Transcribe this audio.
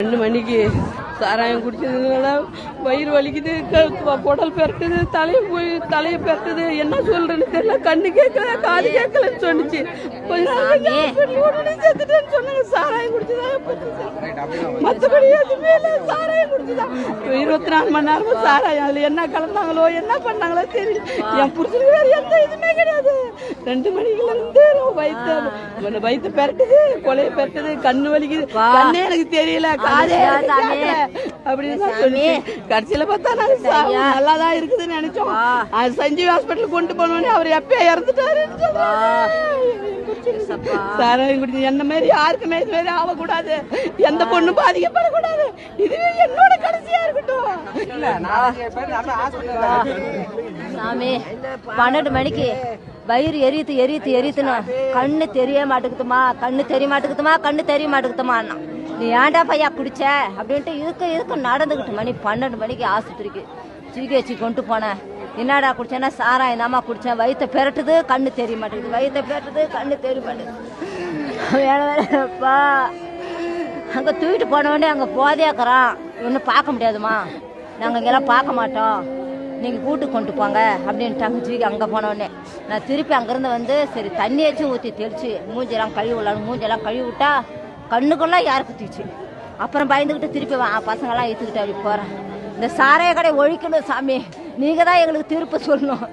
ரெண்டு மணிக்கு சாராயம் குடிச்சதுனால வயிறு வலிக்குது குடல் பெரட்டுது தலையை போய் தலையை பெரட்டுது. என்ன சொல்றேன்னு தெரியல. கண்ணு கேட்கல காது கேட்கலன்னு சொன்னுச்சு. செத்துட்டேன்னு சொன்னாங்க சாராயம் குடிச்சதா மற்றபடி எதுவுமே இல்லை. சாராயம் குடிச்சதா? இருபத்தி நாலு மணி நேரமும் சாராயம். அதுல என்ன கலந்தாங்களோ என்ன பண்ணாங்களோ தெரியல. என் புருஷனுக்கு வேற எந்த இதுவுமே கிடையாது. ரெண்டு மணிக்குல இருந்து வயிற்று வயிற்று பெரட்டுது கொலையை பெரட்டுது கண்ணு வலிக்குது. கண்ணே எனக்கு தெரியல காதே. அப்படின்னு சொல்லுச்சு கடைசியில பார்த்தா நாங்க நல்லா தான் இருக்குதுன்னு நினைச்சோம். அது சஞ்சீவ் ஹாஸ்பிட்டல் கொண்டு போனோடனே அவர் எப்பயே இறந்துட்டாரு சாராயம் குடிச்சு என்ன மாதிரி யாருக்குமே இது மாதிரி ஆகக்கூடாது. எந்த பொண்ணும் பாதிக்கப்படக்கூடாது. இதுவே என்னோட கடைசியா இருக்கட்டும். சாமி பன்னெண்டு மணிக்கு வயிறு எரியுது எரியுது எரியுதுன்னு. கண்ணு தெரிய மாட்டேங்குதுமா கண்ணு தெரிய மாட்டேங்குதுமா கண்ணு தெரிய மாட்டேங்குதுமா நீ ஏன்டா பையா குடிச்ச? அப்படின்ட்டு இருக்க இருக்க நடந்துக்கிட்டு மணி பன்னெண்டு மணிக்கு ஆஸ்பத்திரிக்கு. ஜிஹெச்சி கொண்டு போனேன். என்னடா குடிச்சேன்னா சாராயம் தாம்மா குடிச்சேன்? வயிற்ற பெரட்டுது கண்ணு தெரிய மாட்டேங்குது. வயிற்ற பெரட்டுது கண்ணு தெரிய மாட்டேங்குது. வேலை வேலைப்பா அங்கே தூக்கிட்டு போன உடனே அங்கே போதையாக்குறான். ஒன்றும் பார்க்க முடியாதுமா நாங்கள் இங்கெல்லாம் பார்க்க மாட்டோம். நீங்கள் கூட்டுக்கு கொண்டு போங்க அப்படின்ட்டாங்க ஜீவி அங்கே போனோடனே நான் திருப்பி அங்கேருந்து வந்து சரி தண்ணியாச்சும் ஊற்றி தெளிச்சு மூஞ்செல்லாம் கழுவி விடலான்னு மூஞ்செல்லாம் கழுவி விட்டா கண்ணுக்குள்ளே யார் குத்திச்சு அப்புறம் பயந்துக்கிட்டு திருப்பி வா பசங்களாம் இழுத்துக்கிட்டு அப்படி போகிறேன் இந்த சாரைய கடை ஒழிக்கணும் சாமி. நீங்கள் தான் எங்களுக்கு திருப்ப சொல்லணும்.